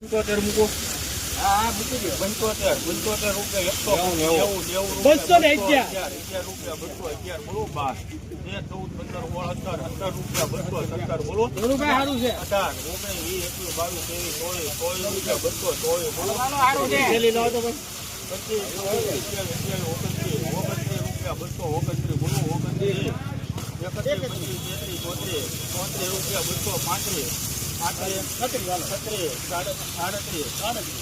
પંચોતેર મૂકો. બસો ને અગિયાર. અગિયાર રૂપિયા બસો અગિયાર બોલો બાર તેર ચૌદ પંદર સોળ સત્તર સત્તર રૂપિયા બસો સત્તર બોલો. ધનુભાઈ સારું છે. અઢાર ઓગણીસ વીસ એકવીસ બાવીસ ત્રેવીસ ચોવીસ ચોવીસ રૂપિયા બસો ચોવીસ બોલો. થેલી લાવો તો ભાઈ. પચીસ છવ્વીસ સત્યાવીસ અઠ્યાવીસ ઓગણત્રીસ ઓગણત્રીસ રૂપિયા બસો ઓગણત્રીસ બોલો ઓગણત્રીસ. એકત્રીસ પચીસ તેત્રીસ ચોત્રીસ ચોત્રીસ રૂપિયા બસો પાંત્રીસ. પાંત્રીસ છત્રીસ આડત્રીસ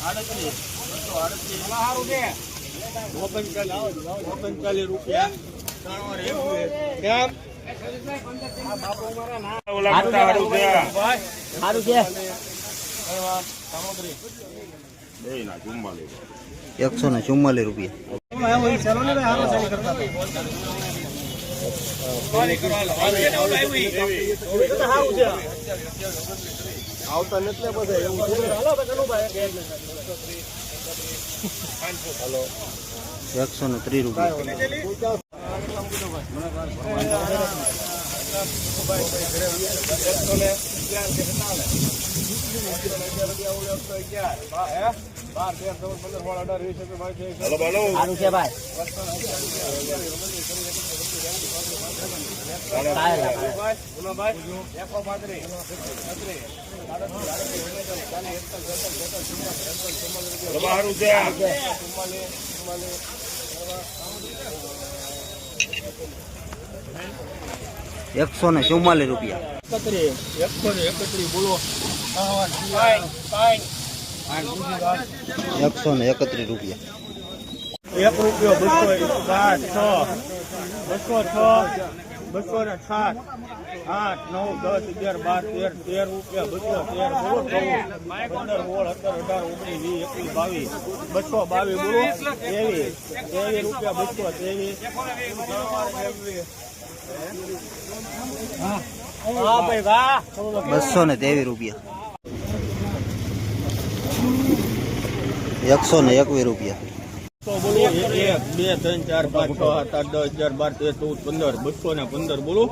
આડત્રીસ બસો આડત્રીસ ઓગણચાલીસ ઓગણચાલીસ રૂપિયા ત્રણ એકસો ને ચુમ્માલીસ રૂપિયા. આવતા નથી બધા એવું છે એકસો ને ત્રીસ રૂપિયા બાર તેર ચૌદ પંદર સોળ અઢાર વીસ એકવીસ બાવીસ ત્રેવીસ સારું છે ભાઈ. એકસો ને ચુમ્માલીસ રૂપિયા. એકસો ને એકત્રીસ બોલો એકસો ને એકત્રીસ રૂપિયા. એક રૂપિયો બસો સાત, છ. બસો છ, બસો ને સાત, આઠ, નવ, દસ, અગિયાર, બાર, તેર તેર રૂપિયા, બસો તેર બોલો પંદર, સોળ, સત્તર, અઢાર, ઓગણીસ, વીસ, એકવીસ, બાવીસ, બસો બાવીસ, બોલો. ત્રેવીસ ત્રેવીસ રૂપિયા, બસો ત્રેવીસ. બસો ને ત્રેવીસ રૂપિયા. એકસો ને એકવીસ રૂપિયા. બોલો. એક બે ત્રણ ચાર પાંચ છ સાત આઠ દસ અગિયાર બાર તેર ચૌદ પંદર બસો ને પંદર બોલો.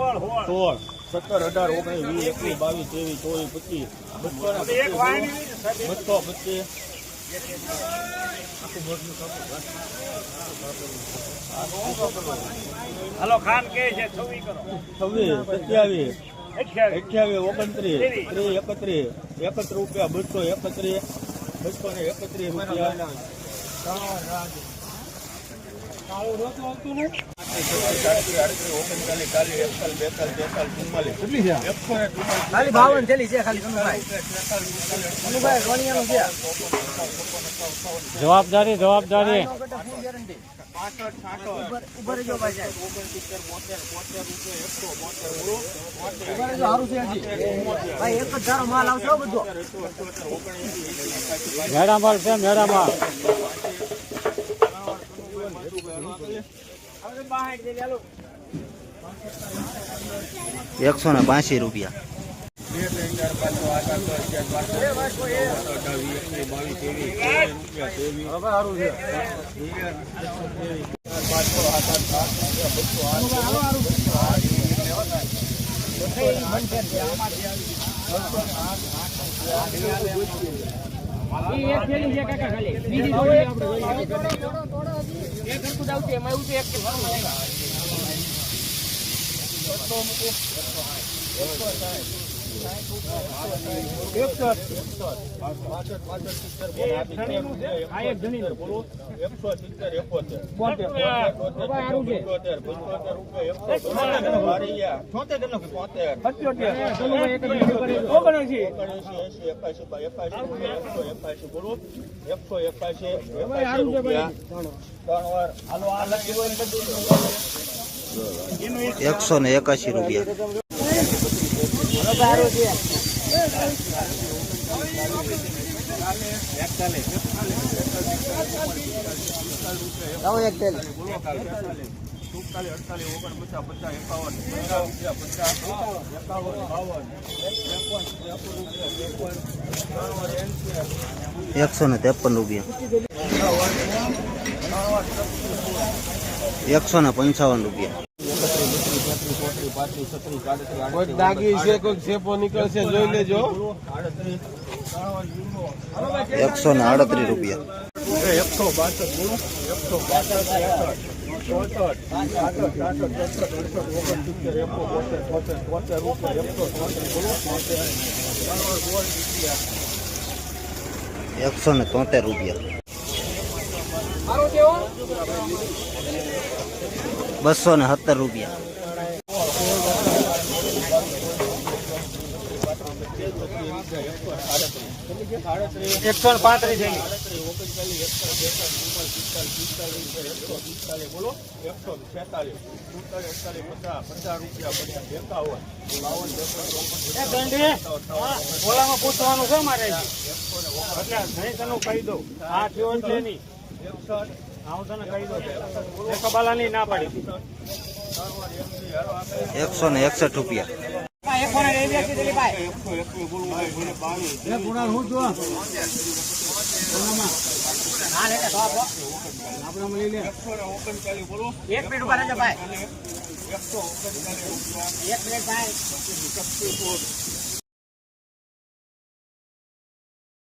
સોળ સત્તર અઢાર ઓગણીસ વીસ એકવીસ બાવીસ ત્રેવીસ ચોવીસ પચીસ બસો ને બસો પચીસ. હાલો ખાન કે છે છવ્વી કરો. છવ્વીસ સત્યાવીસ અઠ્યાવીસ. ઓગણત્રીસ ત્રીસ એકત્રીસ એકત્રીસ રૂપિયા બસો એકત્રીસ બસો ને એકત્રીસ રૂપિયા. ખાલી બાવન થેલી છે ખાલી છે. જવાબદારી જવાબદારી. પાસઠ છાસઠ ઊભા એકસો ને બાસી રૂપિયા. બીજી હરખું એમાં એવું છે એક એકસો એકાશી એકસો ને એકાશી રૂપિયા. એકાવન બાવન ત્રેપન રૂપિયા. એકસો ને પંચાવન રૂપિયા. કોઈ દાગી છે, કોઈ સેપો નીકળશે, જોઈ લેજો. એકસો ને આડત્રીસ રૂપિયા. એકસો એકસો એકસો ને તોતેર રૂપિયા. બસો ને સત્તર રૂપિયા. એકસો ને પાંત્રીસ બોલો એકસો છેતાલીસ સુડતાલીસ અડતાલીસ પચાસ પચાસ રૂપિયા બાવન ત્રેપન ચોપન એ દંડી ઓલામાં પૂછવાનું છે મારે એટલે નહીં તને કહી દઉં. આ થયો એટલે નહીં હું તને કહી દઉં. એક બાલાની ના પાડી. એકસો ને એકસઠ રૂપિયા. એક મિનિટ ઊભા રહેજો ભાઈ. એક મિનિટ ભાઈ.